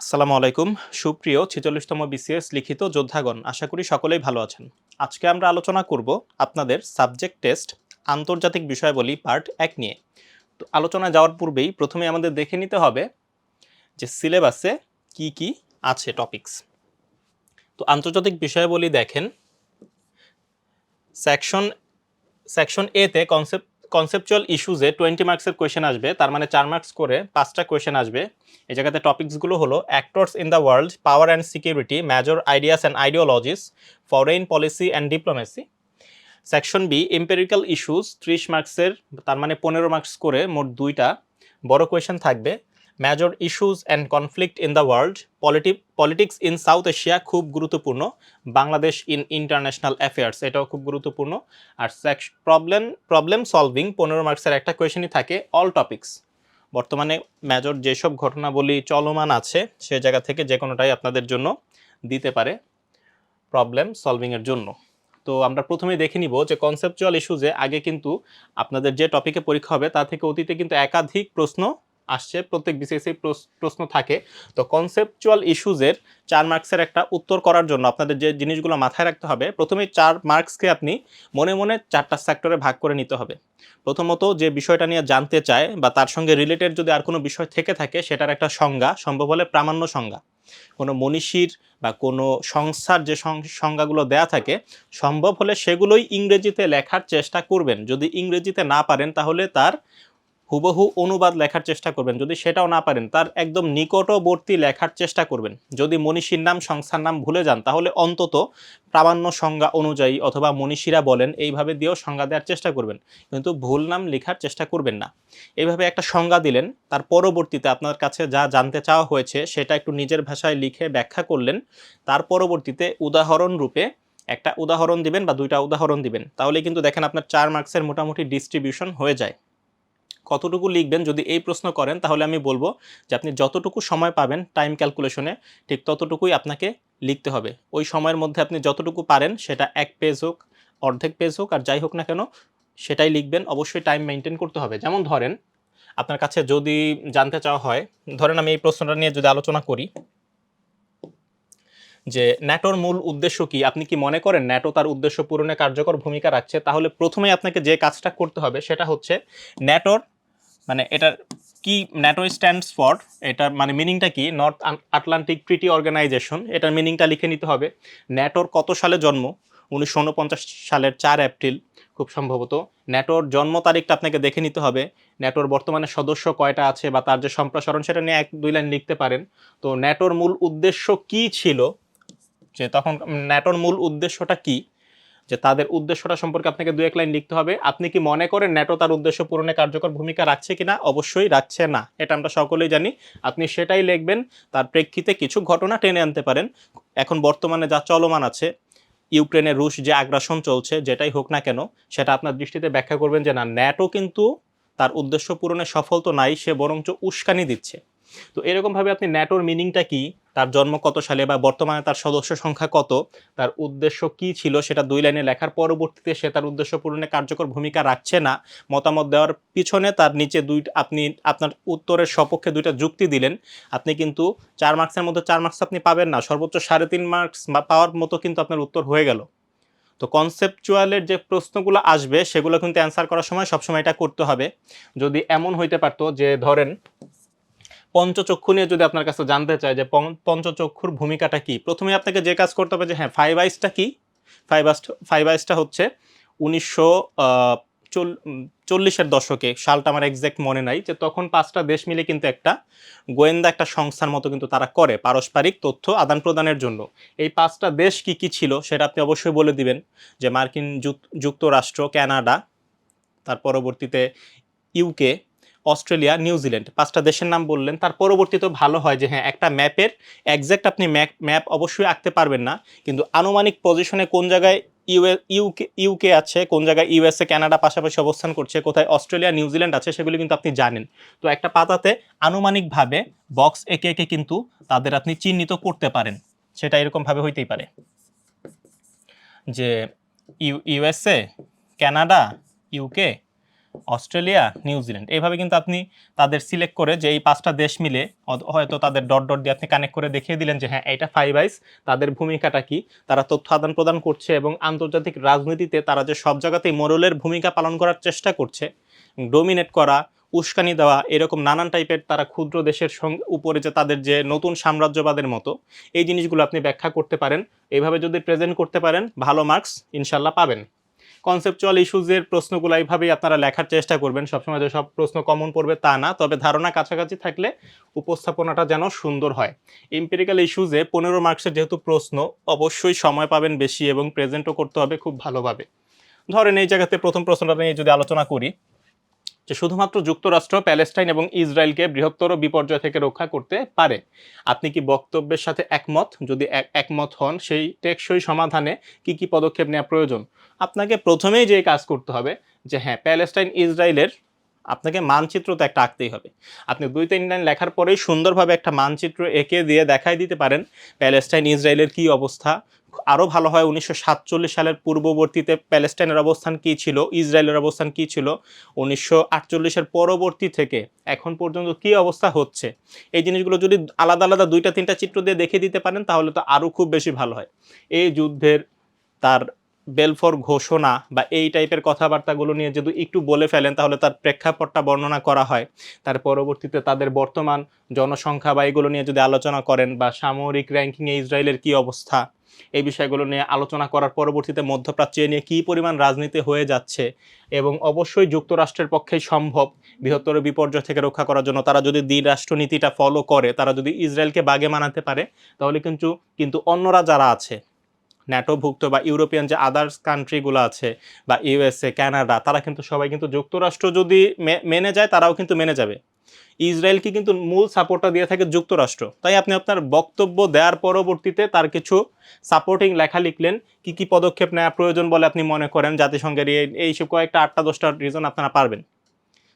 আসসালামু আলাইকুম। সুপ্রিয় ছেচল্লিশতম বিসিএস লিখিত যোদ্ধাগণ, আশা করি সকলেই ভালো আছেন। আজকে আমরা আলোচনা করব আপনাদের সাবজেক্ট টেস্ট আন্তর্জাতিক বিষয়াবলী পার্ট এক নিয়ে। তো আলোচনা যাওয়ার পূর্বেই প্রথমে আমাদের দেখে নিতে হবে যে সিলেবাসে কি কি আছে টপিকস। তো আন্তর্জাতিক বিষয়াবলী দেখেন। সেকশন সেকশন এতে কনসেপ্ট কনসেপচুয়াল ইস্যুজে টোয়েন্টি মার্কসের কোয়েশন আসবে, তার মানে চার মার্কস করে পাঁচটা কোয়েশন আসবে। এই জায়গাতে টপিক্সগুলো হলো actors in the world power and security major ideas and ideologies foreign policy and diplomacy section B empirical issues ত্রিশ মার্কসের তার মানে পনেরো মার্কস করে মোট দুইটা। বড় কোয়েশন থাকবে major issues and conflict in the world polity politics in South Asia খুব গুরুত্বপূর্ণ। বাংলাদেশ ইন ইন্টারন্যাশনাল অ্যাফেয়ার্স এটাও খুব গুরুত্বপূর্ণ। আর সেক্স প্রবলেম প্রবলেম সলভিং পনেরো মার্কসের একটা কোয়েশনই থাকে অল টপিক্স বর্তমানে মেজর যেসব ঘটনাবলী চলমান আছে, সে জায়গা থেকে যে কোনোটাই আপনাদের জন্য দিতে পারে প্রবলেম সলভিংয়ের জন্য। তো আমরা প্রথমে দেখে নিব যে কনসেপচুয়াল ইস্যুজে আগে কিন্তু আপনাদের যে টপিকে পরীক্ষা হবে, তা থেকে অতীতে কিন্তু একাধিক প্রশ্ন আসছে, প্রত্যেক বিসিএসসি প্রশ্ন থাকে। তো কনসেপচুয়াল ইস্যুজের চার মার্কসের একটা উত্তর করার জন্য আপনাদের যে জিনিসগুলো মাথায় রাখতে হবে প্রথমে চার মার্কসকে আপনি মনে মনে চারটা সেক্টরে ভাগ করে নিতে হবে। প্রথমত যে বিষয়টা নিয়ে জানতে চায় বা তার সঙ্গে রিলেটেড যদি আর কোনো বিষয় থেকে থাকে, সেটার একটা সংজ্ঞা, সম্ভব হলে প্রামাণ্য সংজ্ঞা। কোনো মনীষীর বা কোনো সংস্থার যে সংজ্ঞাগুলো দেয়া থাকে, সম্ভব হলে সেগুলোই ইংরেজিতে লেখার চেষ্টা করবেন। যদি ইংরেজিতে না পারেন, তাহলে তার হুবহু অনুবাদ লেখার চেষ্টা করবেন। যদি সেটাও না পারেন, তার একদম নিকটবর্তী লেখার চেষ্টা করবেন। যদি মনীষীর নাম, সংস্থার নাম ভুলে যান, তাহলে অন্তত প্রামাণ্য সংজ্ঞা অনুযায়ী অথবা মনীষীরা বলেন, এইভাবে দিয়েও সংজ্ঞা দেওয়ার চেষ্টা করবেন। কিন্তু ভুল নাম লেখার চেষ্টা করবেন না। এইভাবে একটা সংজ্ঞা দিলেন, তার পরবর্তীতে আপনার কাছে যা জানতে চাওয়া হয়েছে, সেটা একটু নিজের ভাষায় লিখে ব্যাখ্যা করলেন। তার পরবর্তীতে উদাহরণ রূপে একটা উদাহরণ দিবেন বা দুইটা উদাহরণ দিবেন। তাহলে কিন্তু দেখেন আপনার চার মার্কসের মোটামুটি ডিস্ট্রিবিউশন হয়ে যায়। কতটুকু লিখবেন যদি এই প্রশ্ন করেন, তাহলে আমি বলব যে আপনি যতটুকু সময় পাবেন টাইম ক্যালকুলেশনে ঠিক ততটুকুই আপনাকে লিখতে হবে। ওই সময়ের মধ্যে আপনি যতটুকু পারেন, সেটা এক পেজ হোক, অর্ধেক পেজ হোক, আর যাই হোক না কেন, সেটাই লিখবেন। অবশ্যই টাইম মেনটেন করতে হবে। যেমন ধরেন, আপনার কাছে যদি জানতে চাওয়া হয়, ধরেন আমি এই প্রশ্নটা নিয়ে যদি আলোচনা করি, যে ন্যাটোর মূল উদ্দেশ্য কি? আপনি কি মনে করেন ন্যাটো তার উদ্দেশ্য পূরণে কার্যকর ভূমিকা রাখছে? তাহলে প্রথমেই আপনাকে যে কাজটা করতে হবে, সেটা হচ্ছে ন্যাটোর মানে এটার কি ন্যাটো স্ট্যান্ডস ফর এটার মানে মিনিংটা কি? নর্থ আটলান্টিক ট্রিটি অর্গানাইজেশন এটার মিনিংটা লিখে নিতে হবে। ন্যাটোর কত সালে জন্ম? উনিশশো উনপঞ্চাশ সালের চার এপ্রিল, খুব সম্ভবত। ন্যাটোর জন্ম তারিখটা আপনাকে দেখে নিতে হবে। ন্যাটোর বর্তমানে সদস্য কয়টা আছে বা তার যে সম্প্রসারণ, সেটা নিয়ে এক দুই লাইন লিখতে পারেন। তো ন্যাটোর মূল উদ্দেশ্য কি ছিল? যে তখন ন্যাটোর মূল উদ্দেশ্যটা কি? যে তাদের উদ্দেশ্যটা সম্পর্কে আপনাকে দু এক লাইন লিখতে হবে। আপনি কি মনে করেন ন্যাটো তার উদ্দেশ্য পূরণে কার্যকর ভূমিকা রাখছে কিনা? অবশ্যই রাখছে না। এটা আমরা সকলেই জানি। আপনি সেটাই লিখবেন, তার প্রেক্ষিতে কিছু ঘটনা টেনে আনতে পারেন। এখন বর্তমানে যা চলমান আছে ইউক্রেনে রুশ যে আগ্রাসন চলছে, যেটাই হোক না কেন, সেটা আপনার দৃষ্টিতে ব্যাখ্যা করবেন যে না, ন্যাটো কিন্তু তার উদ্দেশ্য পূরণে সফল তো নাই, সে বরঞ্চ উস্কানি দিচ্ছে। তো এরকমভাবে আপনি ন্যাটোর মিনিংটা কি? তার জন্ম কত সালে বা বর্তমানে তার সদস্য সংখ্যা কত, তার উদ্দেশ্য কি ছিল সেটা দুই লাইনে লেখার পরবর্তীতে সে তার উদ্দেশ্য পূরণে কার্যকর ভূমিকা রাখছে না। মতামত দেওয়ার পিছনে তার নিচে দুই, আপনি, আপনার উত্তরের সপক্ষে দুইটা যুক্তি দিলেন। আপনি কিন্তু চার মার্কসের মধ্যে চার মার্কস আপনি পাবেন না, সর্বোচ্চ সাড়ে তিন মার্কস পাওয়ার মতো কিন্তু আপনার উত্তর হয়ে গেল। তো কনসেপচুয়ালের যে প্রশ্নগুলো আসবে সেগুলো কিন্তু অ্যান্সার করার সময় সবসময় এটা করতে হবে। যদি এমন হইতে পারতো যে ধরেন পঞ্চচক্ষু নিয়ে যদি আপনার কাছে জানতে চায় যে পঞ্চচক্ষুর ভূমিকাটা কি, প্রথমে আপনাকে যে কাজ করতে হবে যে হ্যাঁ ফাইভ আইসটা কি? ফাইভ আইস ফাইভ আইসটা হচ্ছে উনিশশো চল্লিশের দশকে, সালটা আমার এক্স্যাক্ট মনে নাই, যে তখন পাঁচটা দেশ মিলে কিন্তু একটা গোয়েন্দা একটা সংস্থার মতো কিন্তু তারা করে, পারস্পরিক তথ্য আদান প্রদানের জন্য। এই পাঁচটা দেশ কি কি ছিল সেটা আপনি অবশ্যই বলে দিবেন, যে মার্কিন যুক্তরাষ্ট্র, ক্যানাডা, তার পরবর্তীতে ইউকে অস্ট্রেলিয়া নিউজিল্যান্ড পাঁচটা দেশের নাম বললেন। তার পরবর্তীতে ভালো হয় যে হ্যাঁ একটা ম্যাপের একজ্যাক্ট আপনি ম্যাপ ম্যাপ অবশ্যই আঁকতে পারবেন না। কিন্তু আনুমানিক পজিশনে কোন জায়গায় ইউএ, ইউকে ইউকে আছে, কোন জায়গায় ইউএসএ, কানাডা পাশাপাশি অবস্থান করছে, কোথায় অস্ট্রেলিয়া নিউজিল্যান্ড আছে, সেগুলি কিন্তু আপনি জানেন। তো একটা পাতাতে আনুমানিকভাবে বক্স একে একে কিন্তু তাদের আপনি চিহ্নিত করতে পারেন। সেটা এরকমভাবে হইতেই পারে। যে, U, USA, Canada, UK Australia New Zealand এইভাবে কিন্তু আপনি তাদের সিলেক্ট করে যে এই পাঁচটা দেশ মিলে হয়তো তাদের ডট ডট দিয়ে আপনি কানেক্ট করে দেখিয়ে দিলেন যে হ্যাঁ এটা ফাইভ আইস তাদের ভূমিকাটা কি, তারা তথ্য আদান প্রদান করছে এবং আন্তর্জাতিক রাজনীতিতে তারা যে সব জায়গাতেই মোরলের ভূমিকা পালন করার চেষ্টা করছে ডোমিনেট করা, উস্কানি দেওয়া, এরকম নানান টাইপের তারা ক্ষুদ্র দেশের সঙ্গে উপরে যে তাদের যে নতুন সাম্রাজ্যবাদের মতো, এই জিনিসগুলো আপনি ব্যাখ্যা করতে পারেন। এইভাবে যদি প্রেজেন্ট করতে পারেন, ভালো মার্কস ইনশাল্লাহ পাবেন। কনসেপচুয়াল ইস্যুজের প্রশ্নগুলো এইভাবেই আপনারা লেখার চেষ্টা করবেন। সবসময় যে সব প্রশ্ন কমন পড়বে তা না, তবে ধারণা কাছাকাছি থাকলে উপস্থাপনাটা যেন সুন্দর হয়। এম্পেরিক্যাল ইস্যুজে পনেরো মার্কসের যেহেতু প্রশ্ন, অবশ্যই সময় পাবেন বেশি এবং প্রেজেন্টও করতে হবে খুব ভালোভাবে। ধরেন এই জায়গাতে প্রথম প্রশ্নটা নিয়ে যদি আলোচনা করি যে শুধুমাত্র যুক্তরাষ্ট্র, প্যালেস্টাইন এবং ইসরায়েলকে বৃহত্তর বিপর্যয় থেকে রক্ষা করতে পারে। আপনি কি বক্তব্যের সাথে একমত? যদি এক- একমত হন, সেই টেকসই সমাধানে কি কি পদক্ষেপ নেওয়া প্রয়োজন? আপনাকে প্রথমেই যে কাজ করতে হবে, যে হ্যাঁ প্যালেস্টাইন ইসরায়েলের আপনাকে মানচিত্র তো একটা আঁকতেই হবে। আপনি দুই, তিন, লাইন লেখার পরেই সুন্দরভাবে একটা মানচিত্র এঁকে দিয়ে দেখাই দিতে পারেন প্যালেস্টাইন, ইসরায়েলের কি অবস্থা। আরও ভালো হয় উনিশশো সাতচল্লিশ সালের পূর্ববর্তীতে প্যালেস্টাইনের অবস্থান কী ছিল, ইসরায়েলের অবস্থান কী ছিল, উনিশশো আটচল্লিশের পরবর্তী থেকে এখন পর্যন্ত কী অবস্থা হচ্ছে। এই জিনিসগুলো যদি আলাদা আলাদা দুইটা, তিনটা চিত্র দিয়ে দেখে দিতে পারেন, তাহলে তো আরও খুব বেশি ভালো হয়। এই যুদ্ধের তার বেলফোর ঘোষণা বা এই টাইপের কথাবার্তাগুলো নিয়ে যদি একটু বলে ফেলেন, তাহলে তার প্রেক্ষাপটটা বর্ণনা করা হয়। তার পরবর্তীতে তাদের বর্তমান জনসংখ্যা বা এগুলো নিয়ে যদি আলোচনা করেন বা সামরিক র্যাঙ্কিংয়ে ইসরায়েলের কি অবস্থা, এই বিষয়গুলো নিয়ে আলোচনা করার পরবর্তীতে মধ্যপ্রাচ্যে নিয়ে কী পরিমাণ রাজনীতি হয়ে যাচ্ছে এবং অবশ্যই যুক্তরাষ্ট্রের পক্ষেই সম্ভব বৃহত্তর বিপর্যয় থেকে রক্ষা করার জন্য তারা যদি দ্বি রাষ্ট্রনীতিটা ফলো করে, তারা যদি ইসরায়েলকে বাগে মানাতে পারে, তাহলে কিন্তু কিন্তু অন্যরা যারা আছে ন্যাটোভুক্ত বা ইউরোপিয়ান যে আদার্স কান্ট্রিগুলো আছে বা ইউএসএ কানাডা তারা কিন্তু সবাই কিন্তু যুক্তরাষ্ট্র যদি মেনে যায়, তারাও কিন্তু মেনে যাবে। ইসরায়েলকে কিন্তু মূল সাপোর্টটা দিয়ে থাকে যুক্তরাষ্ট্র। তাই আপনি আপনার বক্তব্য দেওয়ার পরবর্তীতে তার কিছু সাপোর্টিং লেখা লিখলেন। কি কি পদক্ষেপ নেওয়া প্রয়োজন বলে আপনি মনে করেন? জাতিসংঘের এই এইসব কয়েকটা আটটা দশটা রিজন আপনারা পারবেন।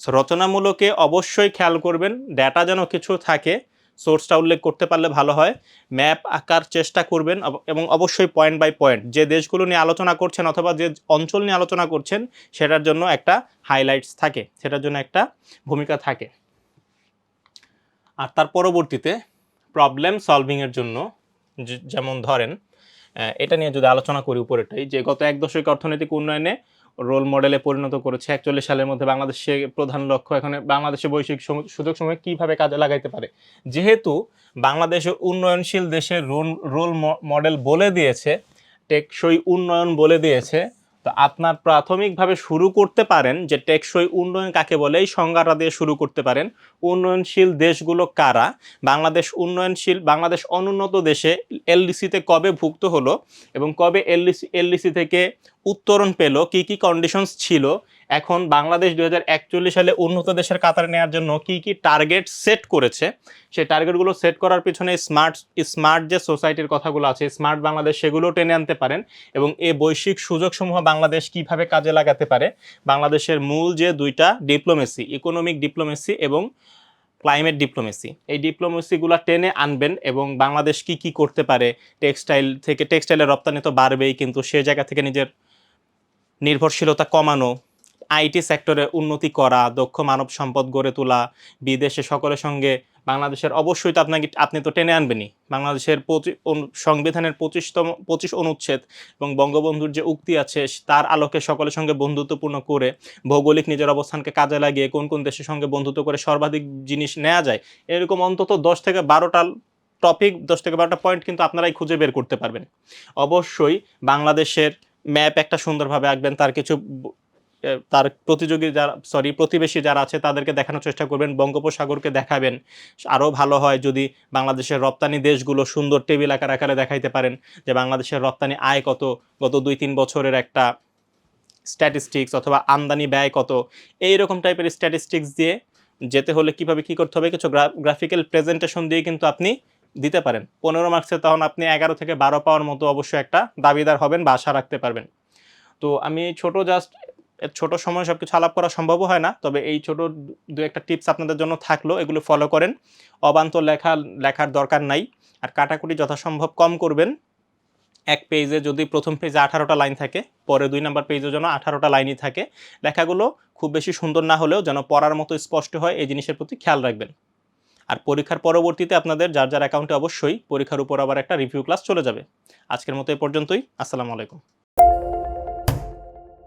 রচনামূলকে অবশ্যই খেয়াল করবেন। ডেটা যেন কিছু থাকে সোর্সটা উল্লেখ করতে পারলে ভালো হয়। ম্যাপ আঁকার চেষ্টা করবেন এবং অবশ্যই পয়েন্ট বাই পয়েন্ট। যে দেশগুলো নিয়ে আলোচনা করছেন অথবা যে অঞ্চল নিয়ে আলোচনা করছেন, সেটার জন্য একটা হাইলাইটস থাকে। সেটার জন্য একটা ভূমিকা থাকে। আর তার পরবর্তীতে প্রবলেম সলভিংয়ের জন্য যেমন ধরেন এটা নিয়ে যদি আলোচনা করি উপরেটাই যে গত এক দশক অর্থনৈতিক উন্নয়নে রোল মডেলে পরিণত করেছে। একচল্লিশ সালের মধ্যে বাংলাদেশে প্রধান লক্ষ্য এখন বাংলাদেশে বৈশ্বিক সুযোগ সময় কীভাবে কাজে লাগাইতে পারে। যেহেতু বাংলাদেশের উন্নয়নশীল দেশের রোল রোল মডেল বলে দিয়েছে, টেকসই উন্নয়ন বলে দিয়েছে তো আপনার প্রাথমিকভাবে শুরু করতে পারেন যে টেকসই উন্নয়ন কাকে বলে, এই সংজ্ঞাটা দিয়ে শুরু করতে পারেন। উন্নয়নশীল দেশগুলো কারা? বাংলাদেশ উন্নয়নশীল, বাংলাদেশ অনুন্নত দেশে এলডিসিতে কবে ভুক্ত হলো এবং কবে এলডিসি এলডিসি থেকে উত্তরণ পেল, কি কি কন্ডিশনস ছিল এখন বাংলাদেশ দু হাজার একচল্লিশ সালে উন্নত দেশের কাতারে নেওয়ার জন্য কি কি টার্গেট সেট করেছে? সেই টার্গেটগুলো সেট করার পিছনে স্মার্ট স্মার্ট যে সোসাইটির কথাগুলো আছে স্মার্ট বাংলাদেশ সেগুলো টেনে আনতে পারেন এবং এই বৈশ্বিক সুযোগসমূহ বাংলাদেশ কীভাবে কাজে লাগাতে পারে? বাংলাদেশের মূল যে দুইটা ডিপ্লোমেসি ইকোনমিক ডিপ্লোমেসি এবং ক্লাইমেট ডিপ্লোমেসি এই ডিপ্লোমেসিগুলো টেনে আনবেন এবং বাংলাদেশ কি কি করতে পারে? টেক্সটাইল থেকে টেক্সটাইলের রপ্তানি তো বাড়বেই, কিন্তু সে জায়গা থেকে নিজের নির্ভরশীলতা কমানো আইটি সেক্টরে উন্নতি করা, দক্ষ মানব সম্পদ গড়ে তোলা, বিদেশে সকলের সঙ্গে বাংলাদেশের অবশ্যই তো আপনাকে, আপনি তো টেনে আনবেনই। বাংলাদেশের সংবিধানের পঁচিশতম, পঁচিশ অনুচ্ছেদ এবং বঙ্গবন্ধুর যে উক্তি আছে, তার আলোকে সকলের সঙ্গে বন্ধুত্বপূর্ণ করে, ভৌগোলিক নিজের অবস্থানকে কাজে লাগিয়ে কোন কোন দেশের সঙ্গে বন্ধুত্ব করে সর্বাধিক জিনিস নেওয়া যায়, এরকম অন্তত দশ থেকে বারোটা টপিক, দশ থেকে বারোটা পয়েন্ট কিন্তু আপনারাই খুঁজে বের করতে পারবেন। অবশ্যই বাংলাদেশের ম্যাপ একটা সুন্দরভাবে আঁকবেন, তার কিছু তার প্রতিযোগী যারা সরি প্রতিবেশী যারা আছে, তাদেরকে দেখানোর চেষ্টা করবেন, বঙ্গোপসাগরকে দেখাবেন। আরও ভালো হয় যদি বাংলাদেশের রপ্তানি দেশগুলো সুন্দর টেবিল আকার আকারে দেখাইতে পারেন যে বাংলাদেশের রপ্তানি আয় কত, গত দুই তিন বছরের একটা স্ট্যাটিস্টিক্স অথবা আমদানি ব্যয় কত। এই রকম টাইপের স্ট্যাটিস্টিক্স দিয়ে যেতে হলে কীভাবে কি করতে হবে? কিছু গ্রাফিক্যাল প্রেজেন্টেশন দিয়ে কিন্তু আপনি দিতে পারেন। পনেরো মার্কসে তখন আপনি এগারো থেকে বারো পাওয়ার মতো অবশ্যই একটা দাবিদার হবেন বা আশা রাখতে পারবেন। তো আমি ছোট জাস্ট ছোট সময় সব কিছু আলাপ করা সম্ভব হয় না, তবে এই ছোট দু একটা টিপস আপনাদের জন্য থাকল, এগুলো ফলো করেন। অবান্ত লেখা, লেখার দরকার নাই, আর কাটাকুটি যথাসম্ভব কম করবেন। এক পেজে যদি প্রথম পেজে আঠারোটা লাইন থাকে পরে দুই নাম্বার পেজে যেন আঠারোটা লাইনই থাকে। লেখাগুলো খুব বেশি সুন্দর না হলেও যেন পড়ার মতো স্পষ্ট হয়, এই জিনিসের প্রতি খেয়াল রাখবেন। আর পরীক্ষার পরবর্তীতে আপনাদের যার যার অ্যাকাউন্টে অবশ্যই পরীক্ষার উপর আবার একটা রিভিউ ক্লাস চলে যাবে। আজকের মতো এ পর্যন্তই, আসসালামু আলাইকুম।